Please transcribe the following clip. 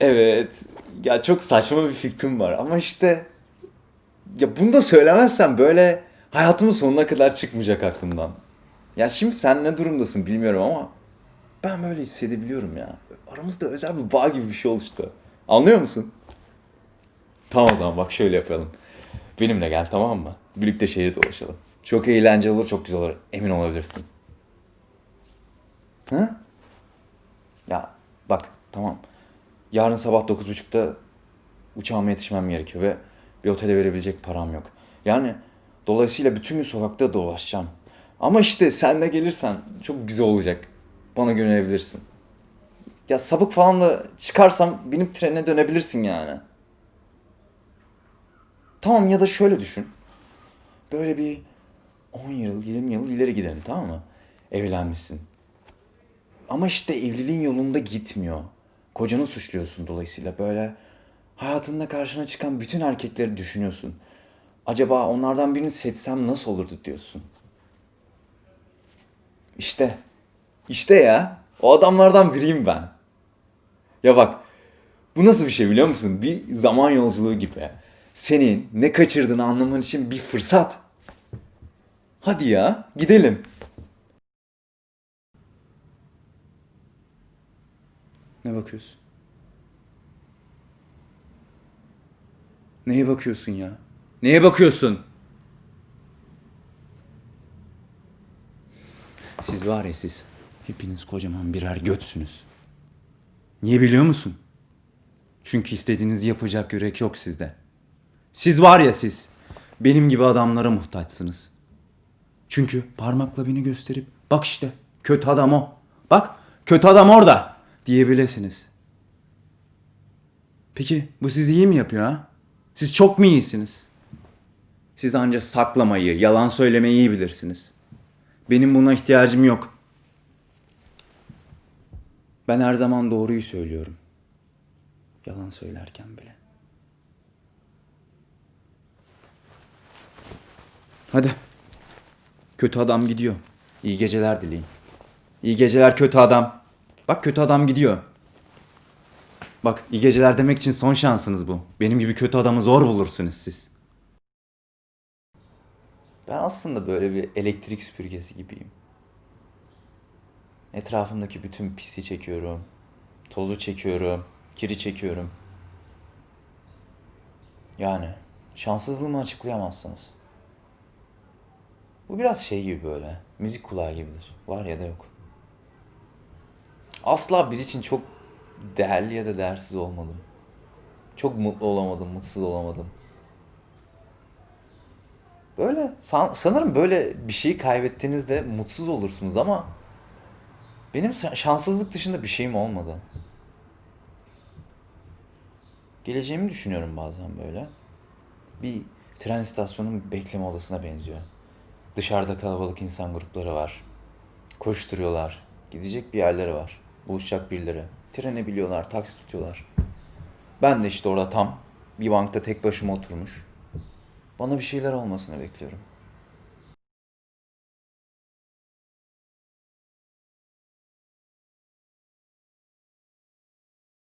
Evet. Ya çok saçma bir fikrim var ama işte ya bunu da söylemezsem böyle hayatımın sonuna kadar çıkmayacak aklımdan. Ya şimdi sen ne durumdasın bilmiyorum ama ben böyle hissedebiliyorum ya. Aramızda özel bir bağ gibi bir şey oluştu. Anlıyor musun? Tamam o zaman bak şöyle yapalım. Benimle gel tamam mı? Birlikte şehri dolaşalım. Çok eğlenceli olur, çok güzel olur. Emin olabilirsin. Hı? Ya bak tamam. Yarın sabah 9.30'da uçağıma yetişmem gerekiyor ve bir otele verebilecek param yok. Yani dolayısıyla bütün gün sokakta dolaşacağım. Ama işte sen de gelirsen çok güzel olacak. Bana güvenebilirsin. Ya sabık falan da çıkarsam binip trene dönebilirsin yani. Tamam ya da şöyle düşün. Böyle bir 10 yıl, 20 yıl ileri gidelim tamam mı? Evlenmişsin. Ama işte evliliğin yolunda gitmiyor. Kocanı suçluyorsun dolayısıyla böyle hayatında karşına çıkan bütün erkekleri düşünüyorsun. Acaba onlardan birini seçsem nasıl olurdu diyorsun. İşte. İşte ya. O adamlardan biriyim ben. Ya bak. Bu nasıl bir şey biliyor musun? Bir zaman yolculuğu gibi. Senin ne kaçırdığını anlaman için bir fırsat. Hadi ya, gidelim. Ne bakıyorsun? Neye bakıyorsun ya? Neye bakıyorsun? Siz var ya siz. Hepiniz kocaman birer götsünüz. Niye biliyor musun? Çünkü istediğinizi yapacak yürek yok sizde. Siz var ya siz. Benim gibi adamlara muhtaçsınız. Çünkü parmakla beni gösterip bak işte kötü adam o. Bak kötü adam orada diyebilirsiniz. Peki bu sizi iyi mi yapıyor ha? Siz çok mu iyisiniz? Siz ancak saklamayı, yalan söylemeyi iyi bilirsiniz. Benim buna ihtiyacım yok. Ben her zaman doğruyu söylüyorum. Yalan söylerken bile. Hadi. Kötü adam gidiyor. İyi geceler dileyin. İyi geceler kötü adam. Bak kötü adam gidiyor. Bak iyi geceler demek için son şansınız bu. Benim gibi kötü adamı zor bulursunuz siz. Ben aslında böyle bir elektrik süpürgesi gibiyim. Etrafımdaki bütün pisi çekiyorum. Tozu çekiyorum. Kiri çekiyorum. Yani şanssızlığımı açıklayamazsınız. Bu biraz şey gibi böyle. Müzik kulağı gibidir. Var ya da yok. Asla bir için çok değerli ya da değersiz olmadım. Çok mutlu olamadım, mutsuz olamadım. Böyle san- sanırım böyle bir şeyi kaybettiğinizde mutsuz olursunuz ama benim şanssızlık dışında bir şeyim olmadı. Geleceğimi düşünüyorum bazen böyle. Bir tren istasyonunun bekleme odasına benziyor. Dışarıda kalabalık insan grupları var. Koşturuyorlar. Gidecek bir yerleri var. Buluşacak birileri. Trene biliyorlar, taksi tutuyorlar. Ben de işte orada tam bir bankta tek başıma oturmuş. Bana bir şeyler olmasını bekliyorum.